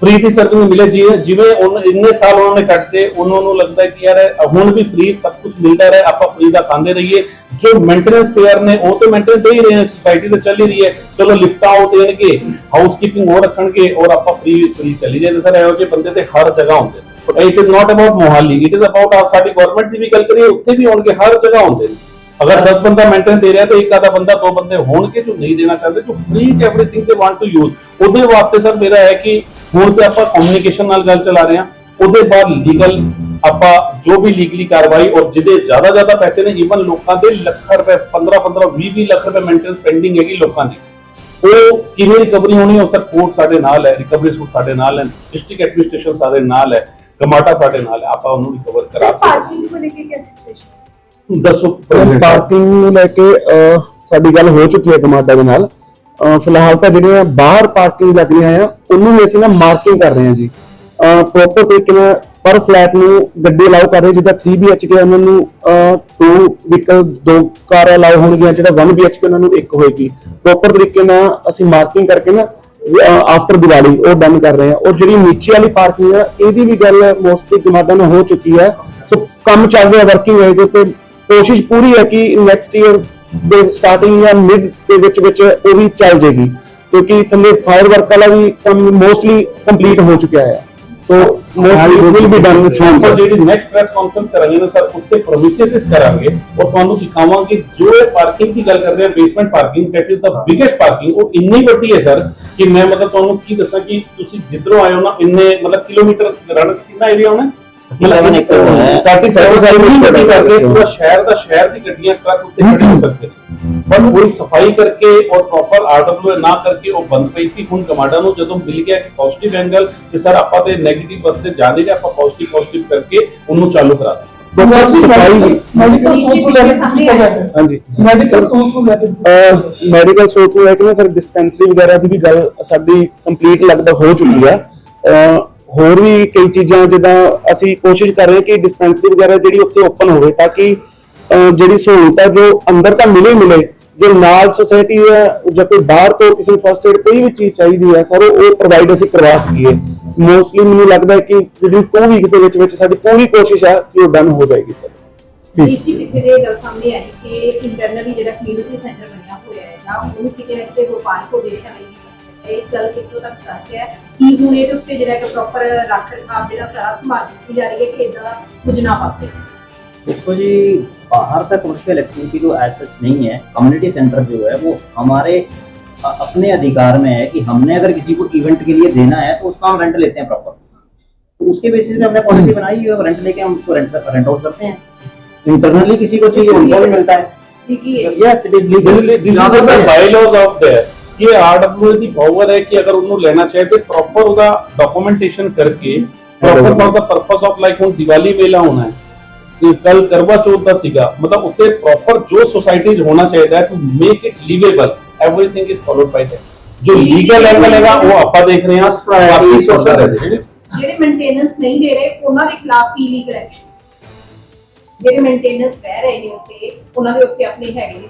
ਫ੍ਰੀ ਦੀ ਸਰਵਿਸ ਮਿਲੇ ਜਿਵੇਂ ਜਿਵੇਂ ਉਨ- ਇੰਨੇ ਸਾਲ ਉਹਨਾਂ ਨੇ ਕੱਟਦੇ ਉਹਨਾਂ ਨੂੰ ਲੱਗਦਾ ਕਿ ਯਾਰ ਹੁਣ ਵੀ ਫ੍ਰੀ ਸਭ ਕੁਝ ਮਿਲਦਾ ਰਹੇ ਆਪਾਂ ਫ੍ਰੀ ਦਾ ਖਾਂਦੇ ਰਹੀਏ। ਜੋ ਮੇਨਟੇਨੈਂਸ ਪੇਅਰ ਨੇ, ਉਹ ਤੇ ਮੇਨਟੇਨੈਂਸ ਦੇ ਹੀ ਰਹੇ ਨੇ ਸੋਸਾਇਟੀ ਤੇ ਚੱਲ ਹੀ ਰਹੀ ਹੈ। ਚਲੋ ਲਿਫਟਾਂ ਉਹ ਦੇਣਗੇ ਹਾਊਸਕੀਪਿੰਗ ਉਹ ਰੱਖਣਗੇ ਔਰ ਆਪਾਂ ਫ੍ਰੀ ਫ੍ਰੀ ਚੱਲੀ ਜਾਂਦੇ ਸਰ, ਇਹੋ ਜਿਹੇ ਬੰਦੇ ਤੇ ਹਰ ਜਗ੍ਹਾ ਹੁੰਦੇ it is not about Mohali it is about ਸਾਡੀ ਗਵਰਨਮੈਂਟ ਦੀ ਵੀ ਗੱਲ ਕਰੀਏ, ਉੱਥੇ ਵੀ ਹੋਣਗੇ ਹਰ ਜਗ੍ਹਾ ਹੁੰਦੇ ਨੇ। ਅਗਰ 10 ਬੰਦਾ ਮੇਨਟੇਨ ਦੇ ਰਿਹਾ ਤੇ ਇੱਕ ਆਧਾ ਬੰਦਾ, ਦੋ ਬੰਦੇ ਹੋਣਗੇ ਜੋ ਨਹੀਂ ਦੇਣਾ ਚਾਹੁੰਦੇ, ਜੋ ਫ੍ਰੀ ਚ everything they want to use ਉਹਦੇ ਵਾਸਤੇ ਸਰ, ਮੇਰਾ ਹੈ ਕਿ ਹੁਣ ਤੇ ਆਪਾਂ ਕਮਿਊਨੀਕੇਸ਼ਨ ਨਾਲ ਗੱਲ ਚਲਾ ਰਹੇ ਹਾਂ। ਉਹਦੇ ਬਾਅਦ ਲੀਗਲ ਆਪਾਂ ਜੋ ਵੀ ਲੀਗਲੀ ਕਾਰਵਾਈ ਔਰ ਜਿਹਦੇ ਜ਼ਿਆਦਾ ਜ਼ਿਆਦਾ ਪੈਸੇ ਨੇ ਈਵਨ ਲੋਕਾਂ ਦੇ ਲੱਖ ਰੁਪਏ 15 15 20 ਲੱਖ ਰੁਪਏ ਮੇਨਟੇਨੈਂਸ ਪੈਂਡਿੰਗ ਹੈਗੀ ਲੋਕਾਂ ਦੀ। ਉਹ ਕਿਵੇਂ ਰਿਕਵਰੀ ਹੋਣੀ ਹੈ ਸਰ ਕੋਰਟ ਸਾਡੇ ਨਾਲ ਹੈ ਰਿਕਵਰੀ ਸੂਟ ਸਾਡੇ ਨਾਲ ਹੈ ਡਿਸਟ੍ਰਿਕਟ ਐਡਮਿਨਿਸਟ੍ਰੇਸ਼ਨ ਸਾਡੇ ਨਾਲ ਹੈ ਕਮਾਟਾ ਸਾਡੇ ਨਾਲ ਹੈ ਆਪਾਂ ਉਹਨੂੰ ਰਿਕਵਰ ਕਰਾ ਦੱਸੋ। ਪਾਰਕਿੰਗ ਨੂੰ ਲੈ ਕੇ ਸਾਡੀ ਗੱਲ ਹੋ ਚੁੱਕੀ ਹੈ ਕਮਾਟਾ ਦੇ ਨਾਲ। ਫਿਲਹਾਲ ਤਾਂ ਜਿਹੜੀਆਂ ਬਾਹਰ ਪਾਰਕਿੰਗ ਲੱਗਦੀਆਂ ਆ ਉਹਨੂੰ ਅਸੀਂ ਨਾ ਮਾਰਕਿੰਗ ਕਰ ਰਹੇ ਹਾਂ ਜੀ। ਪ੍ਰੋਪਰ ਤਰੀਕੇ ਨਾਲ ਪਰ ਫਲੈਟ ਨੂੰ ਗੱਡੀ ਅਲਾਉ ਕਰ ਰਹੇ ਜਿੱਦਾਂ 3 BHK ਉਹਨਾਂ ਨੂੰ ਟੂ ਵਹੀਕਲ ਦੋ ਕਾਰ ਅਲਾਉ ਹੋਣਗੀਆਂ, ਜਿਹੜਾ 1 BHK ਉਹਨਾਂ ਨੂੰ ਇੱਕ ਹੋਏਗੀ। ਪ੍ਰੋਪਰ ਤਰੀਕੇ ਨਾਲ ਅਸੀਂ ਮਾਰਕਿੰਗ ਕਰਕੇ ਨਾ ਆਫਟਰ ਦੀਵਾਲੀ ਉਹ ਡਨ ਕਰ ਰਹੇ ਹਾਂ। ਔਰ ਜਿਹੜੀ ਨੀਚੇ ਵਾਲੀ ਪਾਰਕਿੰਗ ਆ, ਇਹਦੀ ਵੀ ਗੱਲ ਮੋਸਟਲੀ ਦਿਮਾਗਾਂ ਨਾਲ ਹੋ ਚੁੱਕੀ ਹੈ ਸੋ ਕੰਮ ਚੱਲ ਰਿਹਾ ਵਰਕਿੰਗ ਹੋਏਗਾ ਤੇ ਕੋਸ਼ਿਸ਼ ਪੂਰੀ ਹੈ ਕਿ ਨੈਕਸਟ ਈਅਰ ਦੇ ਸਟਾਰਟਿੰਗ ਜਾਂ ਮਿਡ ਦੇ ਵਿੱਚ ਵਿੱਚ ਉਹ ਵੀ ਚੱਲ ਜੇਗੀ। ਕਿਉਂਕਿ ਥੱਲੇ ਫਾਇਰ ਵਰਕ ਵਾਲਾ ਵੀ ਕੰਮ ਮੋਸਟਲੀ ਕੰਪਲੀਟ ਹੋ ਚੁੱਕਿਆ ਹੈ। So mostly will be done soon sir ਜਿਹੜੀ ਨੈਕਸਟ ਪ੍ਰੈਸ ਕਾਨਫਰੰਸ ਕਰਾਂਗੇ ਨਾ ਸਰ ਉੱਥੇ ਪ੍ਰੋਮਿਸਸ ਕਰਾਂਗੇ। ਔਰ ਤੁਹਾਨੂੰ ਦਿਖਾਵਾਂਗੇ ਜੋ ਇਹ ਪਾਰਕਿੰਗ ਦੀ ਗੱਲ ਕਰ ਰਹੇ ਹਾਂ basement parking that is the biggest parking ਉਹ ਇੰਨੀ ਵੱਡੀ ਹੈ ਸਰ ਕਿ ਮੈਂ ਮਤਲਬ ਤੁਹਾਨੂੰ ਕੀ ਦੱਸਾਂ ਕਿ ਤੁਸੀਂ ਜਿੱਧਰੋਂ ਆਏ ਹੋ ਨਾ ਇੰਨੇ ਮਤਲਬ ਕਿਲੋਮੀਟਰ ਰਨ ਕਿੰਨਾ ਏਰੀਆ ਹੋਣਾ Seven acre ਹੋਣਾ ਹੈ। 37 Seven ਸੈਵਨ acre ਕਰਕੇ। ਪੂਰਾ ਸ਼ਹਿਰ ਦਾ ਸ਼ਹਿਰ ਦੀ ਗੱਡੀਆਂ ਟਰੱਕ ਉੱਤੇ ਖੜੇ ਹੋ ਸਕਦੇ ਨੇ ਪਰ ਕੋਈ ਸਫ਼ਾਈ ਕਰਕੇ ਔਰ ਪ੍ਰੋਪਰ ਆਰਡਬਲਯੂ ਨਾ ਕਰਕੇ ਉਹ ਬੰਦ ਪਈ ਸੀ। ਹੁਣ ਕਮਾਂਡਾ ਨੂੰ ਜਦੋਂ ਮਿਲ ਗਿਆ ਕਿ ਪੋਜ਼ਿਟਿਵ ਐਂਗਲ ਕਿ ਸਰ ਆਪਾਂ ਤੇ 네ਗੇਟਿਵ ਵਾਸਤੇ ਜਾ ਨਹੀਂ ਰਹੇ ਆਪਾਂ ਪੋਜ਼ਿਟਿਵ ਪੋਜ਼ਿਟਿਵ ਕਰਕੇ ਉਹਨੂੰ ਚਾਲੂ ਕਰਾ ਦਿੱਤਾ। ਮੈਡੀਕਲ issue ਸੋਪ ਲੈ ਕੇ ਹਾਂਜੀ। ਮੈਡੀਕਲ ਸੋਪ ਨੂੰ ਲੈ ਕੇ ਮੈਡੀਕਲ ਸੋਪ ਨੂੰ ਹੈ ਕਿ ਨਾ ਸਰ ਡਿਸਪੈਂਸਰੀ ਵਗੈਰਾ ਦੀ ਵੀ ਗੱਲ ਸਾਡੀ ਕੰਪਲੀਟ ਲਗਭਗ ਹੋ ਚੁੱਕੀ ਆ ਹੋਰ ਵੀ ਕਈ ਚੀਜ਼ਾਂ ਜਿੱਦਾਂ ਅਸੀਂ ਕੋਸ਼ਿਸ਼ ਕਰ ਰਹੇ ਹਾਂ ਕਿ ਡਿਸਪੈਂਸਰੀ ਵਗੈਰਾ ਜਿਹੜੀ ਉੱਥੇ ਓਪਨ ਹੋਵੇ ਤਾਂ ਕਿ ਜਿਹੜੀ ਸਹੂਲਤ ਹੈ ਜੋ ਅੰਦਰ ਤਾਂ ਮਿਲੇ ਮਿਲੇ, ਜੋ ਨਾਲ ਸੋਸਾਇਟੀ ਹੈ ਜਾਂ ਕੋਈ ਬਾਹਰ ਤੋਂ ਕਿਸੇ ਫਸਟ ਏਡ ਕੋਈ ਵੀ ਚੀਜ਼ ਚਾਹੀਦੀ ਹੈ, ਸਰ, ਉਹ ਪ੍ਰੋਵਾਈਡ ਅਸੀਂ ਕਰਵਾ ਸਕੀਏ। ਮੋਸਟਲੀ ਮੈਨੂੰ ਲੱਗਦਾ ਹੈ ਕਿ ਜਿਹੜੀ ਟੂ ਵੀਕਸ ਦੇ ਵਿੱਚ ਵਿੱਚ ਸਾਡੀ ਪੂਰੀ ਕੋਸ਼ਿਸ਼ ਹੈ ਕਿ ਉਹ ਡਨ ਹੋ ਜਾਏਗੀ, ਸਰ। ਦੇਸ਼ ਪਿੱਛੇ ਦੇ ਗੱਲ ਸਾਹਮਣੇ ਆਈ ਕਿ ਇੰਟਰਨਲੀ ਜਿਹੜਾ ਕਮਿਊਨਿਟੀ ਸੈਂਟਰ ਬਣਿਆ ਹੋਇਆ ਹੈ ਨਾ ਉਹਨੂੰ ਕਿਤੇ ਨਾ ਕਿਤੇ ਵਪਾਰਕ ਉਦੇਸ਼ਾਂ ਲਈ ਇਹ ਗੱਲ ਕਿੱਥੋਂ ਤੱਕ ਸੱਚ ਹੈ ਕਿ ਹੁਣ ਇਹਦੇ ਉੱਤੇ ਜਿਹੜਾ ਇੱਕ ਪ੍ਰੋਪਰ ਰੱਖ ਰਖਾਵ ਜਿਹੜਾ ਸਾਰਾ ਸੰਭਾਲ ਦਿੱਤੀ ਜਾ ਰਹੀ ਹੈ ਕਿ ਇਦਾਂ ਦਾ ਕੁਝ ਨਾ ਵਾਪਰੇ देखो जी बाहर तक कमर्शियल एक्टिविटी तो एज सच नहीं है कम्युनिटी सेंटर जो है वो हमारे अ- अपने अधिकार में है कि हमने अगर किसी को इवेंट के लिए देना है तो उसका हम रेंट लेते हैं प्रॉपर तो उसके बेसिस पे हमने पॉलिसी बनाई है और रेंट लेके हम उसको रेंट रेंट आउट करते हैं इंटरनली किसी को चाहिए उनको भी मिलता है लीगली है yes it is legal this is the bylaws of their ਇਹ ਆਰਡਬਲਯੂ ਦੀ ਪਾਵਰ ਹੈ ਕਿ ਅਗਰ ਉਹਨੂੰ ਲੈਣਾ ਚਾਹੇ ਤੇ ਪ੍ਰੋਪਰ ਉਹਦਾ ਡਾਕੂਮੈਂਟੇਸ਼ਨ ਕਰਕੇ proper for the purpose of like ਹੁਣ ਦੀਵਾਲੀ ਮੇਲਾ ਹੋਣਾ ਹੈ। ਤੇ ਕੱਲ ਕਰਵਾ ਚੌਥ ਦਾ ਸੀਗਾ ਮਤਲਬ ਉੱਤੇ ਪ੍ਰੋਪਰ ਜੋ ਸੋਸਾਇਟੀ 'ਚ ਹੋਣਾ ਚਾਹੀਦਾ ਹੈ to make it liveable everything is followed by that ਜੋ ਲੀਗਲ ਐਂਗਲ ਹੈਗਾ ਉਹ ਆਪਾਂ ਦੇਖ ਰਹੇ ਹਾਂ ਬਾਕੀ ਸੋਸ਼ਲ ਜਿਹੜੇ ਮੇਨਟੇਨੈਂਸ ਨਹੀਂ ਦੇ ਰਹੇ ਉਹਨਾਂ ਦੇ ਖਿਲਾਫ ਕੀ ਲੀਗਲ ਐਕਸ਼ਨ ਜਿਹੜੇ ਮੇਨਟੇਨੈਂਸ ਰਹਿ ਰਹੇ ਨੇ ਉੱਤੇ ਉਹਨਾਂ ਦੇ ਉੱਤੇ ਆਪਣੇ ਹੈਗੇ ਨੇ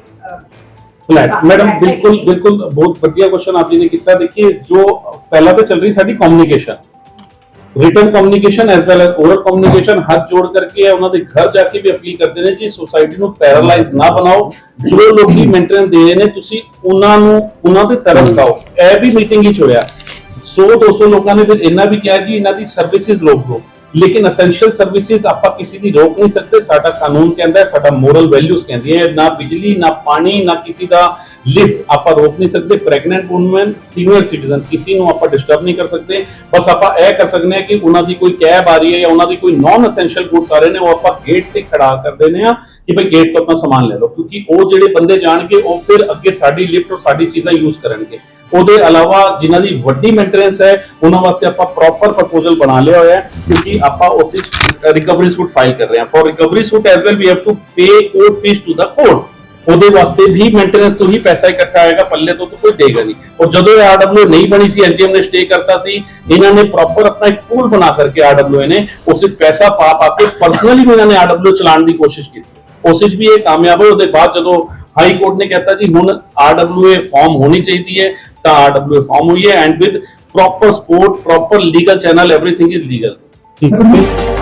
ਫਲੈਟ ਹਾਂ, ਮੈਡਮ ਬਿਲਕੁਲ। ਬਿਲਕੁਲ ਬਹੁਤ ਵਧੀਆ ਕੁਐਸਚਨ ਆਪ ਜੀ ਨੇ ਕੀਤਾ ਦੇਖिए ਜੋ ਪਹਿਲਾਂ ਤਾਂ ਚੱਲ ਰਹੀ ਸਾਡੀ communication written communication as well as oral communication ਹੱਥ ਜੋੜ ਕਰਕੇ ਉਹਨਾਂ ਦੇ ਘਰ ਜਾ ਕੇ ਵੀ ਅਪੀਲ ਕਰਦੇ ਨੇ ਜੀ ਸੁਸਾਇਟੀ ਨੂੰ ਪੈਰਾਲਾਈਜ਼ ਨਾ ਬਣਾਓ ਜੋ ਲੋਕੀ ਮੇਨਟੇਨੈਂਸ ਦੇ ਰਹੇ ਨੇ ਤੁਸੀਂ ਉਹਨਾਂ ਨੂੰ ਉਹਨਾਂ ਤੇ ਤਰਸ ਖਾਓ ਇਹ ਵੀ ਮੀਟਿੰਗ ਵਿੱਚ ਹੋਇਆ 100 200 ਲੋਕਾਂ ਨੇ ਫਿਰ ਇਹਨਾਂ ਵੀ ਕਿਹਾ ਜੀ ਇਹਨਾਂ ਦੀ ਸਰਵਿਸਿਜ਼ ਰੋਕ ਦਿਓ ਲੇਕਿਨ ਐਸੈਂਸ਼ੀਅਲ ਸਰਵਿਸਿਜ਼ ਆਪਾਂ ਕਿਸੇ ਦੀ ਰੋਕ ਨਹੀਂ ਸਕਦੇ, ਸਾਡਾ ਕਾਨੂੰਨ ਕਹਿੰਦਾ ਹੈ ਸਾਡਾ ਮੋਰਲ ਵੈਲਿਊਜ਼ ਕਹਿੰਦੀਆਂ ਨਾ ਬਿਜਲੀ, ਨਾ ਪਾਣੀ, ਨਾ ਕਿਸੇ ਦਾ ਲਿਫਟ ਆਪਾਂ ਰੋਕ ਨਹੀਂ ਸਕਦੇ। ਪ੍ਰੈਗਨੈਂਟ ਵੂਮਨ ਸੀਨੀਅਰ ਸਿਟੀਜ਼ਨ ਕਿਸੇ ਨੂੰ ਆਪਾਂ ਡਿਸਟਰਬ ਨਹੀਂ ਕਰ ਸਕਦੇ। ਬਸ ਆਪਾਂ ਇਹ ਕਰ ਸਕਦੇ ਹਾਂ ਕਿ ਉਹਨਾਂ ਦੀ ਕੋਈ ਕੈਬ ਆ ਰਹੀ ਹੈ ਜਾਂ ਉਹਨਾਂ ਦੀ ਕੋਈ ਨਾਨ ਐਸੈਂਸ਼ੀਅਲ ਗੁੱਡਸ ਆ ਰਹੇ ਨੇ, ਉਹ ਆਪਾਂ ਗੇਟ ਤੇ ਖੜਾ ਕਰ ਦਿੰਦੇ ਆ। ਕਿ ਭਈ ਗੇਟ ਤੋਂ ਆਪਣਾ ਸਮਾਨ ਲੈ ਲਓ, ਕਿਉਂਕਿ ਉਹ ਜਿਹੜੇ ਬੰਦੇ ਜਾਣਗੇ, ਉਹ ਫਿਰ ਅੱਗੇ ਸਾਡੀ ਲਿਫਟ ਔਰ ਸਾਡੀ ਚੀਜ਼ਾਂ ਯੂਜ਼ ਕਰਨਗੇ। ਉਹਦੇ ਇਲਾਵਾ ਜਿਨ੍ਹਾਂ ਦੀ ਵੱਡੀ ਮੇਨਟੇਨੈਂਸ ਹੈ, ਉਹਨਾਂ ਵਾਸਤੇ ਆਪਾਂ ਪ੍ਰੋਪਰ ਪ੍ਰਪੋਜ਼ਲ ਬਣਾ ਲਿਆ ਹੋਇਆ ਹੈ, ਕਿਉਂਕਿ ਆਪਾਂ ਉਸ ਵਿੱਚ ਰਿਕਵਰੀ ਸੂਟ ਫਾਈਲ ਕਰ ਰਹੇ ਹਾਂ। For recovery suit as well we have to pay court fees to the court ਉਹਦੇ ਵਾਸਤੇ ਵੀ ਮੇਨਟੇਨੈਂਸ ਤੋਂ ਹੀ ਪੈਸਾ ਇਕੱਠਾ ਆਏਗਾ, ਪੱਲੇ ਤੋਂ ਤਾਂ ਕੋਈ ਦੇਗਾ ਨਹੀਂ। ਔਰ ਜਦੋਂ ਇਹ ਆਰਡਬਲਯੂ ਨਹੀਂ ਬਣੀ ਸੀ ਐਨਡੀਐਮ ਨੇ ਸਟੇ ਕਰਤਾ ਸੀ, ਇਹਨਾਂ ਨੇ ਪ੍ਰੋਪਰ ਆਪਣਾ ਇੱਕ ਪੂਲ ਬਣਾ ਕਰਕੇ ਆਰਡਬਲਯੂ ਨੇ, ਉਸ ਪੈਸਾ ਪਾ ਪਾ ਕੇ ਪਰਸਨਲੀ ਵੀ ਇਹਨਾਂ ਨੇ ਆਰਡਬਲਯੂ ਚਲਾਉਣ ਦੀ ਕੋਸ਼ਿਸ਼ ਕੀਤੀ। ਉਸ ਵਿੱਚ ਵੀ ਇਹ ਕਾਮਯਾਬ ਹੋਏ ਉਹਦੇ ਬਾਅਦ ਜਦੋਂ ਹਾਈ ਕੋਰਟ ਨੇ ਕਹਿਤਾ ਜੀ ਹੁਣ ਆਰਡਬਲਯੂ ਫਾਰਮ ਹੋਣੀ ਚਾਹੀਦੀ ਹੈ ਤਾਂ ਆਰਡਬਲਯੂ ਫਾਰਮ ਹੋਈ ਹੈ and with proper support proper legal channel everything is legal ਠੀਕ ਹੈ